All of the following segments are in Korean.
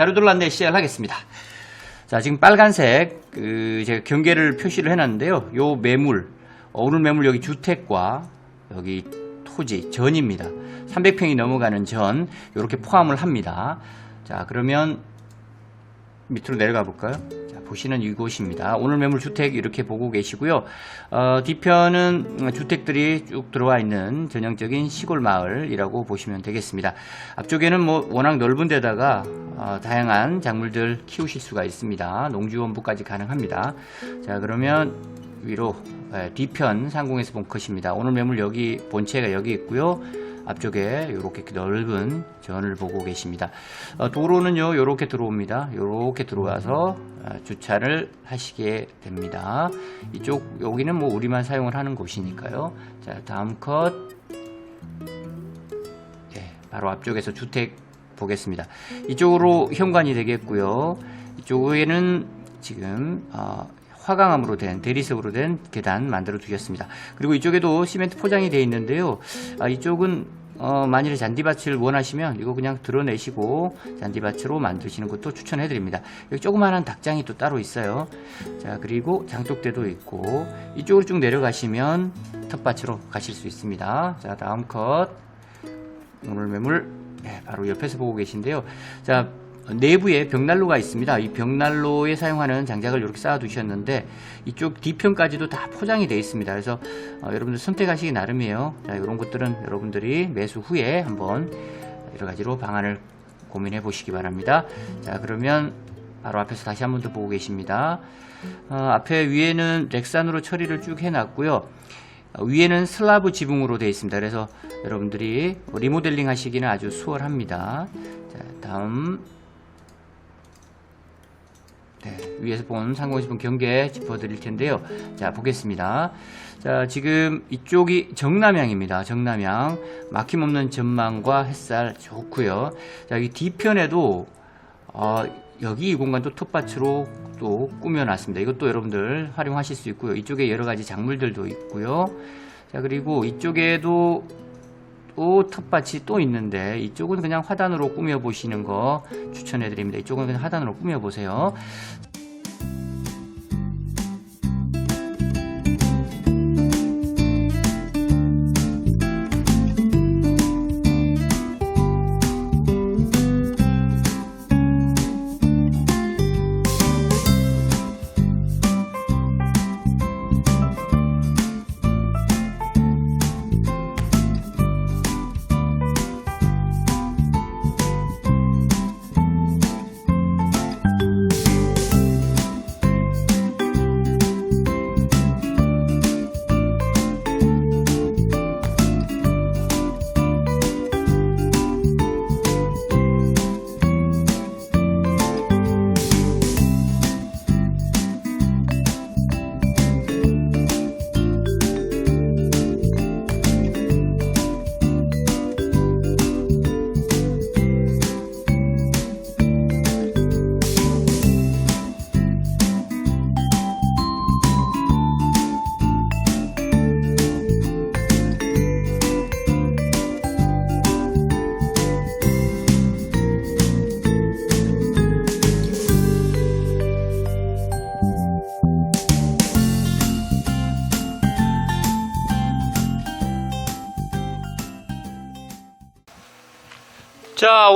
안내 시작하겠습니다. 자, 지금 빨간색, 그, 제가 경계를 표시를 해놨는데요. 요 매물, 어, 오늘 매물 여기 주택과 여기 토지, 전입니다. 300평이 넘어가는 전, 요렇게 포함을 합니다. 자, 그러면 밑으로 내려가 볼까요? 자, 보시는 이곳입니다. 오늘 매물 주택 이렇게 보고 계시고요. 어, 뒤편은 주택들이 쭉 들어와 있는 전형적인 시골 마을이라고 보시면 되겠습니다. 앞쪽에는 뭐 워낙 넓은 데다가 어, 다양한 작물들 키우실 수가 있습니다. 농지원부까지 가능합니다. 자, 그러면 위로 예, 뒤편 상공에서 본 컷입니다. 오늘 매물 여기 본체가 여기 있고요. 앞쪽에 이렇게 넓은 전을 보고 계십니다. 어, 도로는요, 이렇게 들어옵니다. 이렇게 들어와서 어, 주차를 하시게 됩니다. 이쪽 여기는 뭐 우리만 사용을 하는 곳이니까요. 자, 다음 컷. 예, 바로 앞쪽에서 주택 보겠습니다. 이쪽으로 현관이 되겠고요. 이쪽에는 지금 어, 화강암으로 된 대리석으로 된 계단 만들어 두셨습니다. 그리고 이쪽에도 시멘트 포장이 되어 있는데요. 아, 이쪽은 어, 만일에 잔디밭을 원하시면 이거 그냥 드러내시고 잔디밭으로 만드시는 것도 추천해 드립니다. 여기 조그마한 닭장이 또 따로 있어요. 자, 그리고 장독대도 있고 이쪽으로 쭉 내려가시면 텃밭으로 가실 수 있습니다. 자, 다음 컷. 오늘 매물 네, 바로 옆에서 보고 계신데요. 자, 내부에 벽난로가 있습니다. 이 벽난로에 사용하는 장작을 이렇게 쌓아 두셨는데 이쪽 뒤편까지도 다 포장이 되어 있습니다. 그래서 어, 여러분들 선택하시기 나름이에요. 자, 이런 것들은 여러분들이 매수 후에 한번 여러 가지로 방안을 고민해 보시기 바랍니다. 자, 그러면 바로 앞에서 다시 한 번 더 보고 계십니다. 어, 앞에 위에는 렉산으로 처리를 쭉 해놨고요. 어, 위에는 슬라브 지붕으로 되어 있습니다. 그래서 여러분들이 리모델링 하시기는 아주 수월합니다. 자, 다음 네, 위에서 본본 경계 짚어드릴 텐데요. 자, 보겠습니다. 자, 지금 이쪽이 정남향입니다. 정남향. 막힘없는 전망과 햇살 좋고요. 자, 여기 뒤편에도 어, 여기 이 공간도 텃밭으로 또 꾸며놨습니다. 이것도 여러분들 활용하실 수 있고요. 이쪽에 여러 가지 작물들도 있고요. 자, 그리고 이쪽에도 또 텃밭이 또 있는데 이쪽은 그냥 화단으로 꾸며 보시는 거 추천해 드립니다. 이쪽은 그냥 화단으로 꾸며 보세요.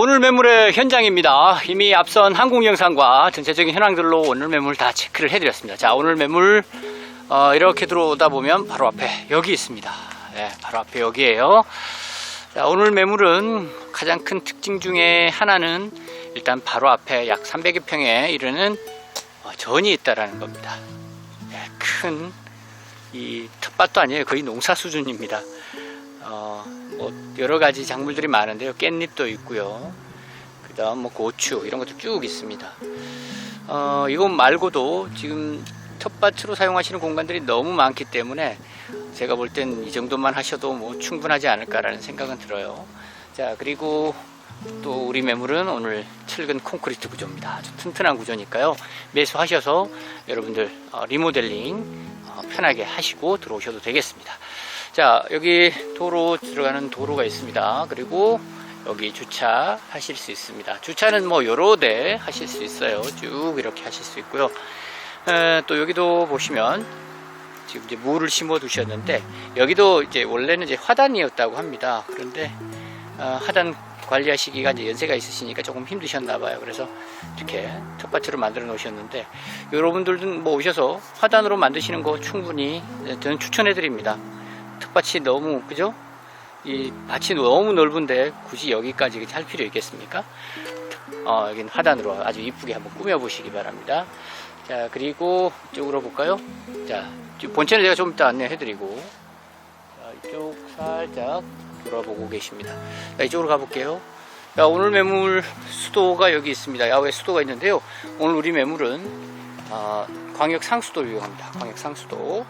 오늘 매물의 현장입니다. 이미 앞선 항공 영상과 전체적인 현황들로 오늘 매물 다 체크를 해드렸습니다. 자, 오늘 매물 어, 이렇게 들어오다 보면 바로 앞에 여기 있습니다. 네, 바로 앞에 여기에요. 자, 오늘 매물은 가장 큰 특징 중에 하나는 일단 바로 앞에 약 300여 평에 이르는 어, 전이 있다라는 겁니다. 네, 큰이 텃밭도 아니에요. 거의 농사 수준입니다. 어, 뭐 여러 가지 작물들이 많은데요. 깻잎도 있고요. 그다음 뭐 고추 이런 것도 쭉 있습니다. 어, 이것 말고도 지금 텃밭으로 사용하시는 공간들이 너무 많기 때문에 제가 볼 땐 이 정도만 하셔도 뭐 충분하지 않을까라는 생각은 들어요. 자, 그리고 또 우리 매물은 오늘 철근 콘크리트 구조입니다. 아주 튼튼한 구조니까요. 매수하셔서 여러분들 어, 리모델링 어, 편하게 하시고 들어오셔도 되겠습니다. 자, 여기 도로 들어가는 도로가 있습니다. 그리고 여기 주차 하실 수 있습니다. 주차는 뭐 여러 대 하실 수 있어요. 쭉 이렇게 하실 수 있고요. 에, 또 여기도 보시면 지금 이제 물을 심어 두셨는데 여기도 이제 원래는 이제 화단이었다고 합니다. 그런데 어, 하단 관리하시기가 이제 연세가 있으시니까 조금 힘드셨나 봐요. 그래서 이렇게 텃밭으로 만들어 놓으셨는데 여러분들도 뭐 오셔서 화단으로 만드시는 거 충분히 저는 추천해 드립니다. 텃밭이 너무 그죠? 이 밭이 너무 넓은데 굳이 여기까지 할 필요 있겠습니까? 어, 여기는 화단으로 아주 이쁘게 한번 꾸며 보시기 바랍니다. 자, 그리고 이쪽으로 볼까요? 자, 본체는 제가 좀 이따 안내해 드리고 자, 이쪽 살짝 돌아보고 계십니다. 자, 이쪽으로 가볼게요. 자, 오늘 매물 수도가 여기 있습니다. 야외 수도가 있는데요. 오늘 우리 매물은 아, 광역 상수도를 이용합니다. 광역 상수도.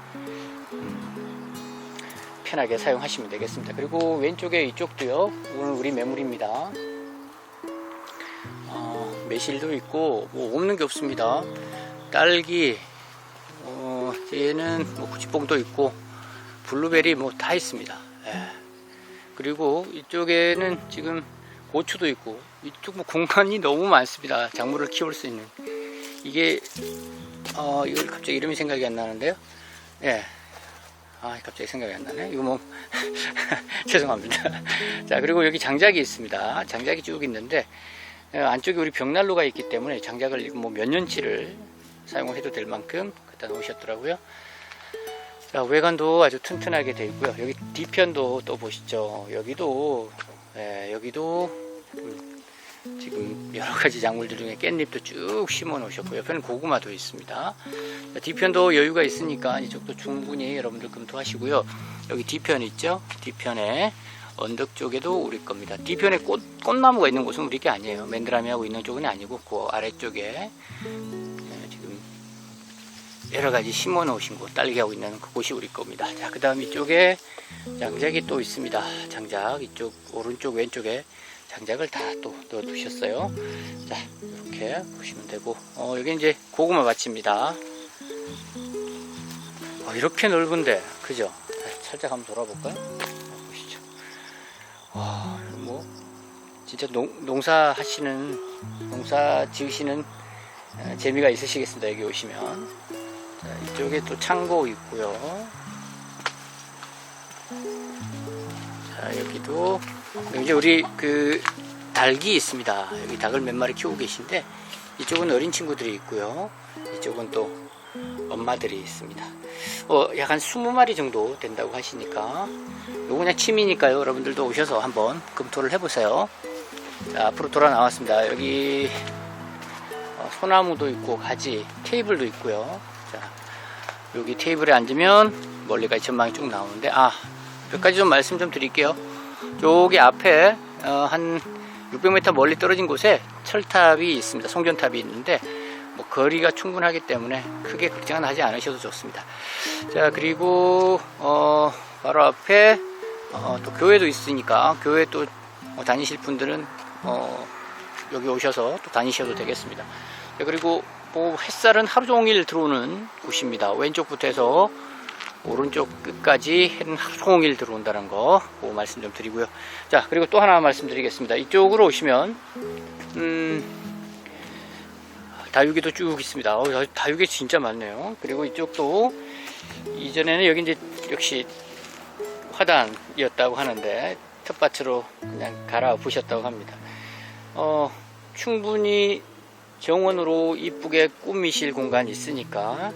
편하게 사용하시면 되겠습니다. 그리고 왼쪽에 이쪽도요. 오늘 우리 매물입니다. 어, 매실도 있고 뭐 없는 게 없습니다. 딸기, 어, 얘는 뭐 구치뽕도 있고 블루베리 뭐 다 있습니다. 예. 그리고 이쪽에는 지금 고추도 있고 이쪽 뭐 공간이 너무 많습니다. 작물을 키울 수 있는 이게 어 이걸 갑자기 이름이 생각이 안 나는데요. 예. 아 갑자기 생각이 안 나네. 이거 뭐 죄송합니다. 자 그리고 여기 장작이 있습니다. 장작이 쭉 있는데 어, 안쪽에 우리 벽난로가 있기 때문에 장작을 뭐 몇 년치를 사용을 해도 될 만큼 갖다 놓으셨더라고요. 자, 외관도 아주 튼튼하게 되어 있고요. 여기 뒤편도 또 보시죠. 여기도 예, 여기도 음, 지금 여러 가지 작물들 중에 깻잎도 쭉 심어 놓으셨고 옆에는 고구마도 있습니다. 자, 뒤편도 여유가 있으니까 이쪽도 충분히 여러분들 검토하시고요. 여기 뒤편 있죠? 뒤편에 언덕 쪽에도 우리 겁니다. 뒤편에 꽃, 꽃나무가 있는 곳은 우리 게 아니에요. 맨드라미하고 있는 쪽은 아니고 그 아래쪽에 예, 지금 여러 가지 심어 놓으신 곳, 딸기하고 있는 그곳이 우리 겁니다. 자, 그 다음 이쪽에 장작이 또 있습니다. 장작, 이쪽, 오른쪽, 왼쪽에 장작을 다 또 넣어 두셨어요. 자, 이렇게 보시면 되고, 어, 여기 이제 고구마 밭입니다. 어, 이렇게 넓은데, 그죠? 자, 살짝 한번 돌아볼까요? 보시죠. 와, 뭐, 진짜 농, 농사 하시는, 농사 지으시는 어, 재미가 있으시겠습니다. 여기 오시면. 자, 이쪽에 또 창고 있고요. 자, 여기도 이제 우리 그 닭이 있습니다. 여기 닭을 몇 마리 키우고 계신데 이쪽은 어린 친구들이 있고요. 이쪽은 또 엄마들이 있습니다. 어, 약한 20마리 정도 된다고 하시니까 요거 그냥 취미니까요. 여러분들도 오셔서 한번 검토를 해보세요. 자, 앞으로 돌아 나왔습니다. 여기 어, 소나무도 있고 가지 테이블도 있고요. 자, 여기 테이블에 앉으면 멀리까지 전망이 쭉 나오는데 아 몇 가지 좀 말씀 좀 드릴게요. 저기 앞에 어, 한 600m 멀리 떨어진 곳에 철탑이 있습니다. 송전탑이 있는데 뭐 거리가 충분하기 때문에 크게 걱정은 하지 않으셔도 좋습니다. 자 그리고 어, 바로 앞에 어, 또 교회도 있으니까 교회 또 어, 다니실 분들은 어, 여기 오셔서 또 다니셔도 되겠습니다. 자, 그리고 뭐 햇살은 하루 종일 들어오는 곳입니다. 왼쪽부터 해서 오른쪽 끝까지 하루 종일 들어온다는 거, 그 말씀 좀 드리고요. 자, 그리고 또 하나 말씀드리겠습니다. 이쪽으로 오시면, 음, 다육이도 쭉 있습니다. 어, 다육이 진짜 많네요. 그리고 이쪽도, 이전에는 여기 이제 역시 화단이었다고 하는데, 텃밭으로 그냥 갈아 부셨다고 합니다. 어, 충분히 정원으로 이쁘게 꾸미실 공간이 있으니까,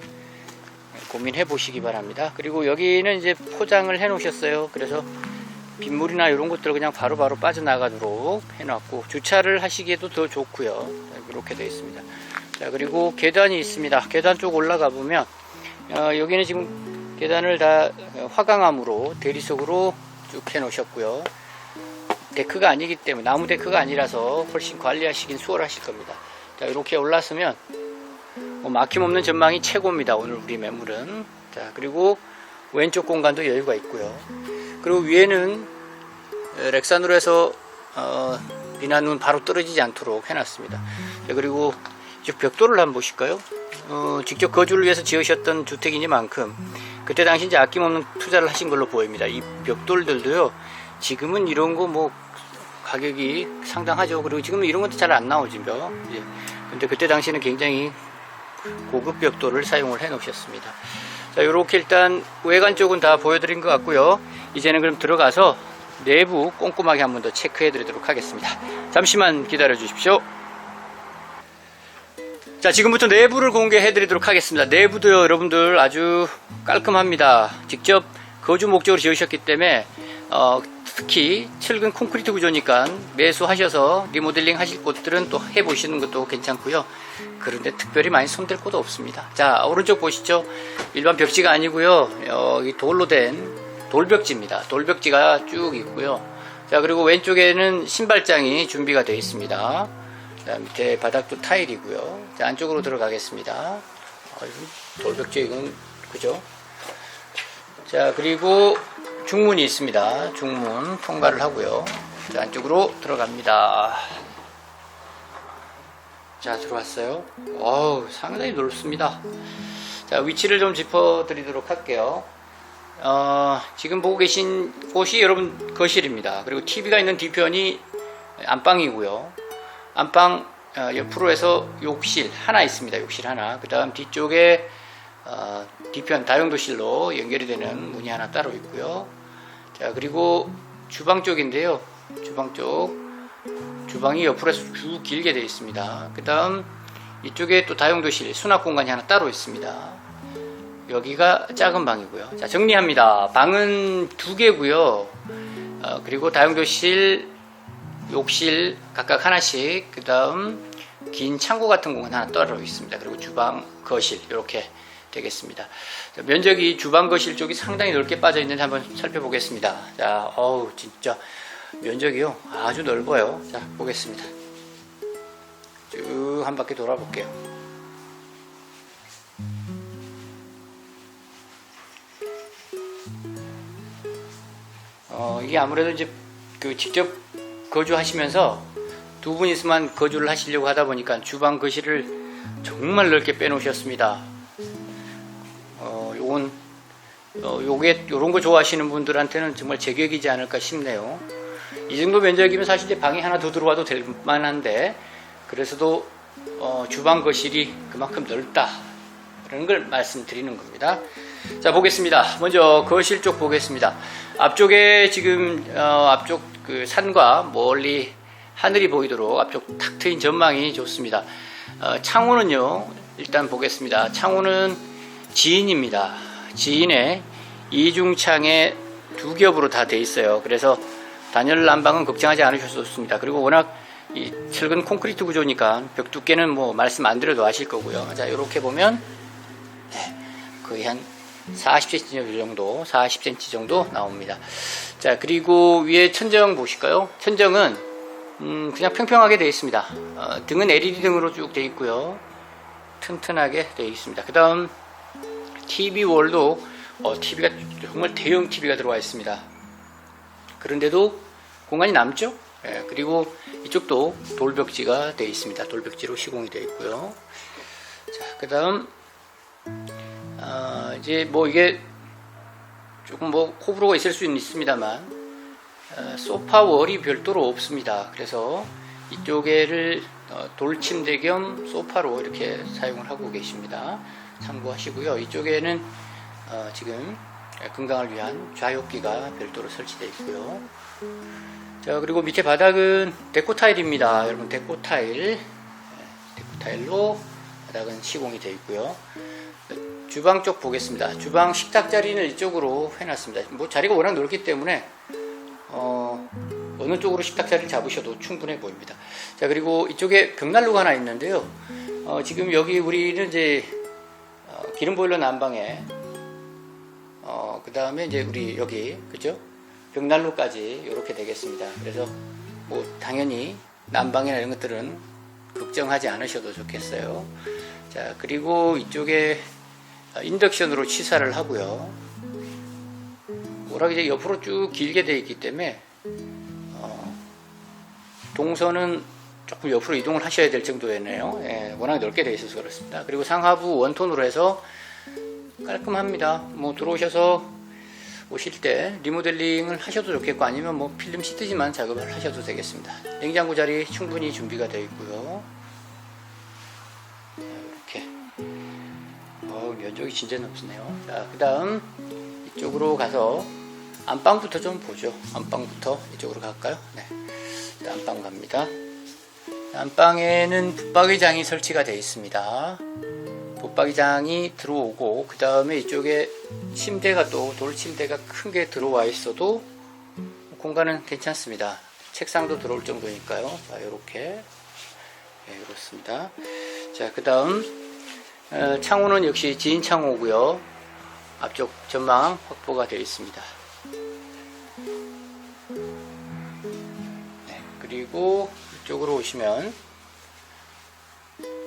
고민해 보시기 바랍니다. 그리고 여기는 이제 포장을 해 놓으셨어요. 그래서 빗물이나 이런 것들 그냥 바로 바로 빠져나가도록 해놨고 주차를 하시기에도 더 좋고요. 이렇게 되어 있습니다. 자 그리고 계단이 있습니다. 계단 쪽 올라가 보면 어, 여기는 지금 계단을 다 화강암으로 대리석으로 쭉 해 놓으셨고요. 데크가 아니기 때문에 나무 데크가 아니라서 훨씬 관리하시긴 수월하실 겁니다. 자 이렇게 올랐으면 뭐 막힘없는 전망이 최고입니다. 오늘 우리 매물은. 자, 그리고 왼쪽 공간도 여유가 있고요. 그리고 위에는 렉산으로 해서 어, 비난은 바로 떨어지지 않도록 해놨습니다. 자, 그리고 이쪽 벽돌을 한번 보실까요? 어, 직접 거주를 위해서 지으셨던 주택이니만큼 그때 당시 이제 아낌없는 투자를 하신 걸로 보입니다. 이 벽돌들도요. 지금은 이런 거 뭐 가격이 상당하죠. 그리고 지금 이런 것도 잘 안 나오죠. 근데 그때 당시에는 굉장히 고급 벽돌을 사용을 해 놓으셨습니다. 자, 이렇게 일단 외관 쪽은 다 보여드린 것 같고요. 이제는 그럼 들어가서 내부 꼼꼼하게 한 번 더 체크해 드리도록 하겠습니다. 잠시만 기다려 주십시오. 자, 지금부터 내부를 공개해 드리도록 하겠습니다. 내부도요, 여러분들 아주 깔끔합니다. 직접 거주 목적으로 지으셨기 때문에, 어, 특히 철근 콘크리트 구조니까 매수하셔서 리모델링 하실 곳들은 또 해보시는 것도 괜찮고요. 그런데 특별히 많이 손댈 곳도 없습니다. 자, 오른쪽 보시죠. 일반 벽지가 아니고요. 여기 돌로 된 돌벽지입니다. 돌벽지가 쭉 있고요. 자, 그리고 왼쪽에는 신발장이 준비가 되어 있습니다. 자, 밑에 바닥도 타일이고요. 자, 안쪽으로 들어가겠습니다. 돌벽지 이건 그죠? 자, 그리고 중문이 있습니다. 중문 통과를 하고요. 자, 안쪽으로 들어갑니다. 자, 들어왔어요. 어우, 상당히 넓습니다. 자, 위치를 좀 짚어드리도록 할게요. 어, 지금 보고 계신 곳이 여러분 거실입니다. 그리고 TV가 있는 뒤편이 안방이고요. 안방 어, 옆으로 해서 욕실 하나 있습니다. 욕실 하나. 그 다음 뒤쪽에 어, 뒤편 다용도실로 연결이 되는 문이 하나 따로 있고요. 자 그리고 주방 쪽인데요. 주방 쪽 주방이 옆으로 해서 쭉 길게 되어 있습니다. 그 다음 이쪽에 또 다용도실 수납 공간이 하나 따로 있습니다. 여기가 작은 방이고요. 자 정리합니다. 방은 두 개고요. 어, 그리고 다용도실 욕실 각각 하나씩 그 다음 긴 창고 같은 공간 하나 따로 있습니다 그리고 주방 거실 이렇게 되겠습니다. 자, 면적이 주방 거실 쪽이 상당히 넓게 빠져 있는데 한번 살펴보겠습니다. 자 어우 진짜. 면적이요? 아주 넓어요. 자 보겠습니다. 쭉 한 바퀴 돌아볼게요. 어, 이게 아무래도 이제 그 직접 거주하시면서 두 분이서만 거주를 하시려고 하다 보니까 주방 거실을 정말 넓게 빼놓으셨습니다. 어, 요게 요런 거 좋아하시는 분들한테는 정말 제격이지 않을까 싶네요. 이 정도 면적이면 사실 이제 방이 하나 더 들어와도 될 만한데 그래서도 어, 주방 거실이 그만큼 넓다. 그런 걸 말씀드리는 겁니다. 자 보겠습니다. 먼저 거실 쪽 보겠습니다. 앞쪽에 지금 어, 앞쪽 그 산과 멀리 하늘이 보이도록 앞쪽 탁 트인 전망이 좋습니다. 어, 창호는요 일단 보겠습니다. 창호는 지인입니다. 지인의 이중창에 두 겹으로 다 돼 있어요. 그래서 단열 난방은 걱정하지 않으셔도 좋습니다. 그리고 워낙 이 철근 콘크리트 구조니까 벽 두께는 뭐 말씀 안 드려도 아실 거고요. 자 이렇게 보면 네, 거의 한 40cm 정도, 40cm 정도 나옵니다. 자, 그리고 위에 천정 보실까요? 천정은 음, 그냥 평평하게 되어 있습니다. 어, 등은 LED 등으로 쭉 되어 있고요. 튼튼하게 되어 있습니다. 그 다음 TV 월도 어, TV가 정말 대형 TV가 들어와 있습니다. 그런데도 공간이 남죠? 예, 그리고 이쪽도 돌벽지가 되어 있습니다. 돌벽지로 시공이 되어 있고요. 자, 그 다음 어, 이제 뭐 이게 조금 뭐 호불호가 있을 수는 있습니다만 어, 소파 월이 별도로 없습니다. 그래서 이쪽에를 어, 돌침대 겸 소파로 이렇게 사용을 하고 계십니다. 참고하시고요. 이쪽에는 어, 지금 건강을 위한 좌욕기가 별도로 설치되어 있고요. 자 그리고 밑에 바닥은 데코 타일입니다. 여러분 데코 타일, 네, 데코 타일로 바닥은 시공이 되어 있고요. 주방 쪽 보겠습니다. 주방 식탁 자리는 이쪽으로 해놨습니다. 뭐 자리가 워낙 넓기 때문에 어, 어느 쪽으로 식탁 자리를 잡으셔도 충분해 보입니다. 자 그리고 이쪽에 벽난로가 하나 있는데요. 어, 지금 여기 우리는 이제 어, 기름 보일러 난방에 어, 그 다음에 이제 우리 여기 그죠? 벽난로까지 이렇게 되겠습니다. 그래서 뭐 당연히 난방이나 이런 것들은 걱정하지 않으셔도 좋겠어요. 자 그리고 이쪽에 어, 인덕션으로 취사를 하고요. 워낙 이제 옆으로 쭉 길게 되어 있기 때문에 어, 동선은 조금 옆으로 이동을 하셔야 될 정도였네요. 예, 워낙 넓게 되어 있어서 그렇습니다. 그리고 상하부 원톤으로 해서 깔끔합니다. 뭐 들어오셔서 오실 때 리모델링을 하셔도 좋겠고 아니면 뭐 필름 시트지만 작업을 하셔도 되겠습니다. 냉장고 자리 충분히 준비가 되어 있고요. 자, 이렇게 어, 면적이 진짜 넓네요. 자, 그다음 이쪽으로 가서 안방부터 좀 보죠. 안방부터 이쪽으로 갈까요? 네. 자, 안방 갑니다. 안방에는 붙박이장이 설치가 되어 있습니다. 붙박이장이 들어오고 그 다음에 이쪽에 침대가 또 돌 침대가 큰 게 들어와 있어도 공간은 괜찮습니다. 책상도 들어올 정도니까요. 자, 이렇게 네, 그렇습니다. 자, 그 다음 어, 창호는 역시 지인 창호고요. 앞쪽 전망 확보가 되어 있습니다. 이쪽으로 오시면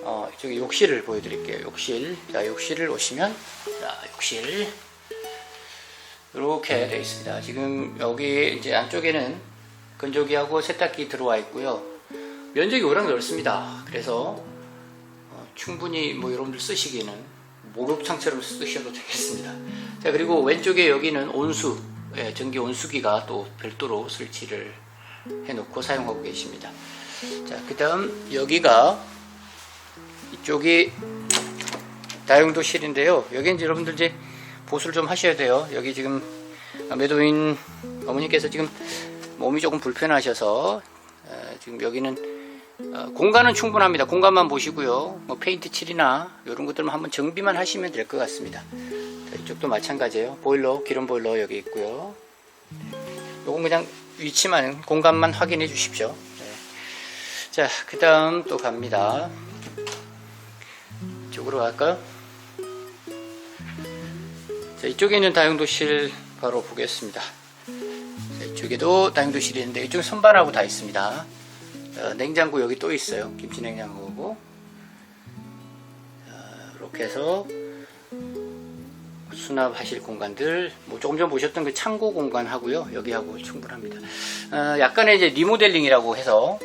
어, 이쪽에 욕실을 보여드릴게요. 욕실. 자, 욕실을 오시면 자, 욕실 이렇게 되어 있습니다. 지금 여기 이제 안쪽에는 건조기하고 세탁기 들어와 있고요. 면적이 워낙 넓습니다. 그래서 어, 충분히 뭐 여러분들 쓰시기에는 목욕창처럼 쓰셔도 되겠습니다. 자 그리고 왼쪽에 여기는 온수, 예, 전기 온수기가 또 별도로 설치를 해놓고 사용하고 계십니다. 자 그 다음 여기가 이쪽이 다용도실인데요. 여기 이제 여러분들 이제 보수를 좀 하셔야 돼요. 여기 지금 매도인 어머니께서 지금 몸이 조금 불편하셔서 어, 지금 여기는 어, 공간은 충분합니다. 공간만 보시고요. 뭐 페인트 칠이나 이런 것들만 한번 정비만 하시면 될 것 같습니다. 자, 이쪽도 마찬가지예요. 보일러, 기름 보일러 여기 있고요. 요건 그냥 위치만 공간만 확인해 주십시오. 네. 자, 그 다음 또 갑니다. 이쪽으로 갈까요? 자, 이쪽에 있는 다용도실 바로 보겠습니다. 자, 이쪽에도 다용도실이 있는데 이쪽 선반하고 다 있습니다. 어, 냉장고 여기 또 있어요. 김치 냉장고고. 자, 이렇게 해서 수납하실 공간들 뭐 조금 전 보셨던 그 창고 공간 하고요. 여기하고 충분합니다. 어, 약간의 이제 리모델링이라고 해서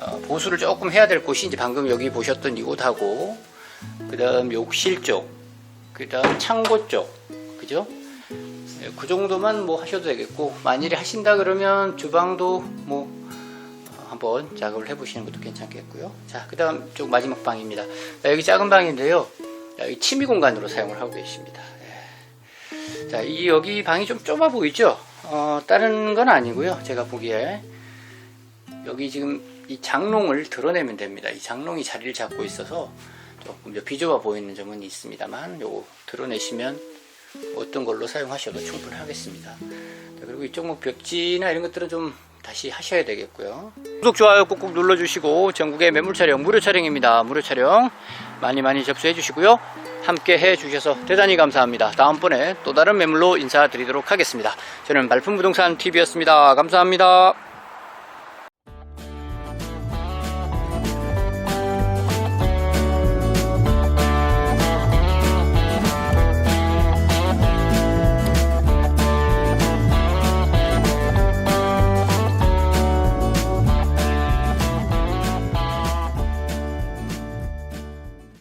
어, 보수를 조금 해야 될 곳이 이제 방금 여기 보셨던 이곳하고 그 다음 욕실 쪽, 그 다음 창고 쪽, 그죠? 예, 그 정도만 뭐 하셔도 되겠고 만일에 하신다 그러면 주방도 뭐 어, 한번 작업을 해보시는 것도 괜찮겠고요. 자, 그 다음 쪽 마지막 방입니다. 자, 여기 작은 방인데요. 자, 여기 취미 공간으로 사용을 하고 계십니다. 예. 자, 이 여기 방이 좀 좁아 보이죠? 어, 다른 건 아니고요. 제가 보기에 여기 지금 이 장롱을 드러내면 됩니다. 이 장롱이 자리를 잡고 있어서 조금 더 비좁아 보이는 점은 있습니다만 요거 드러내시면 어떤 걸로 사용하셔도 충분하겠습니다. 자, 그리고 이쪽 뭐 벽지나 이런 것들은 좀 다시 하셔야 되겠고요. 구독, 좋아요 꾹꾹 눌러주시고 전국의 매물 촬영, 무료 촬영입니다. 무료 촬영 많이 많이 접수해 주시고요. 함께 해 주셔서 대단히 감사합니다. 다음번에 또 다른 매물로 인사드리도록 하겠습니다. 저는 말품부동산 TV였습니다. 감사합니다.